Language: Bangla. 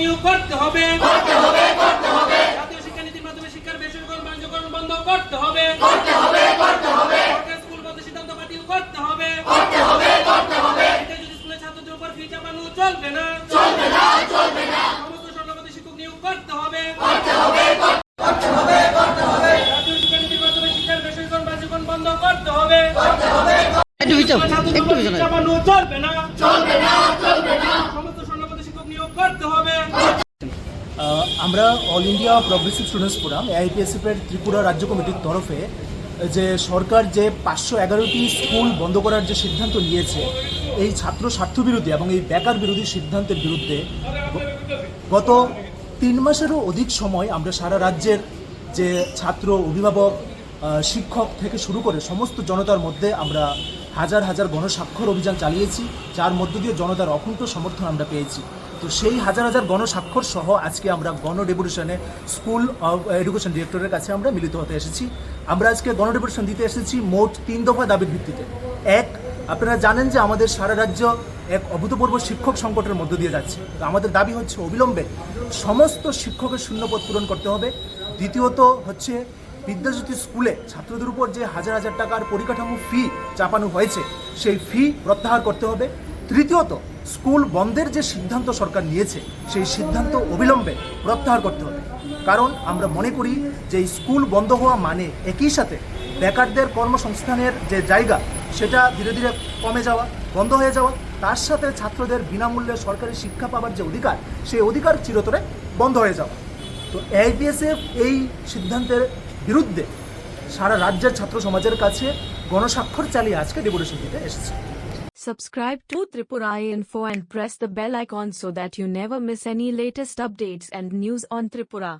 নিয়োগ করতে হবে করতে হবে করতে হবে জাতীয় শিক্ষানীতির মাধ্যমে শিক্ষার বেসরকারি বাণিজ্যকরণ বন্ধ করতে হবে করতে হবে করতে হবে সরকার স্কুল বন্ধ সিদ্ধান্ত বাতিল করতে হবে করতে হবে করতে হবে যদি স্কুলে ছাত্রদের উপর ফি চাপানো চলবে না চলবে না চলবে না সমস্ত স্বর্ণপতি শিক্ষক নিয়োগ করতে হবে করতে হবে করতে হবে করতে হবে জাতীয় শিক্ষানীতির মাধ্যমে শিক্ষার বেসরকারি বাণিজ্যকরণ বন্ধ করতে হবে করতে হবে একটু পিছনে একটু পিছনে চাপানো চলবে না চলবে না চলবে না সমস্ত স্বর্ণপতি শিক্ষক নিয়োগ করতে হবে আমরা all India progressive students forum AIPSF এর ত্রিপুরা রাজ্য কমিটির তরফে, যে সরকার যে পাঁচশো এগারোটি স্কুল বন্ধ করার যে সিদ্ধান্ত নিয়েছে, এই ছাত্র স্বার্থ স্বার্থবিরোধী এবং এই বেকার বিরোধী সিদ্ধান্তের বিরুদ্ধে গত তিন মাসেরও অধিক সময় আমরা সারা রাজ্যের যে ছাত্র, অভিভাবক শিক্ষক থেকে শুরু করে সমস্ত জনতার মধ্যে আমরা হাজার হাজার গণস্বাক্ষর অভিযান চালিয়েছি, যার মধ্য দিয়ে জনতার অকুণ্ঠ সমর্থন আমরা পেয়েছি। তো সেই হাজার হাজার গণস্বাক্ষর সহ আজকে আমরা গণ ডেপুটেশনে স্কুল অফ এডুকেশন ডিরেক্টরের কাছে আমরা মিলিত হতে এসেছি। আমরা আজকে গণ ডেপুটেশন দিতে এসেছি মোট তিন দফা দাবির ভিত্তিতে। এক, আপনারা জানেন যে আমাদের সারা রাজ্য এক অভূতপূর্ব শিক্ষক সংকটের মধ্য দিয়ে যাচ্ছে। তো আমাদের দাবি হচ্ছে অবিলম্বে সমস্ত শিক্ষকের শূন্যপদ পূরণ করতে হবে। দ্বিতীয়ত হচ্ছে বিদ্যাজ্যোতি স্কুলে ছাত্রদের উপর যে হাজার হাজার টাকার পরিকাঠামো ফি চাপানো হয়েছে, সেই ফি প্রত্যাহার করতে হবে। তৃতীয়ত, স্কুল বন্ধের যে সিদ্ধান্ত সরকার নিয়েছে, সেই সিদ্ধান্ত অবিলম্বে প্রত্যাহার করতে হবে। কারণ আমরা মনে করি যে স্কুল বন্ধ হওয়া মানে একই সাথে বেকারদের কর্মসংস্থানের যে জায়গা, সেটা ধীরে ধীরে কমে যাওয়া, বন্ধ হয়ে যাওয়া। তার সাথে ছাত্রদের বিনামূল্যে সরকারি শিক্ষা পাওয়ার যে অধিকার, সেই অধিকার চিরতরে বন্ধ হয়ে যাওয়া। তো এআইপিএসএফ এই সিদ্ধান্তের বিরুদ্ধে সারা রাজ্যের ছাত্র সমাজের কাছে গণস্বাক্ষর চালিয়ে আজকে ডেপুটেশন দিতে এসেছে Subscribe to Tripura Info and press the bell icon so that you never miss any latest updates and news on Tripura.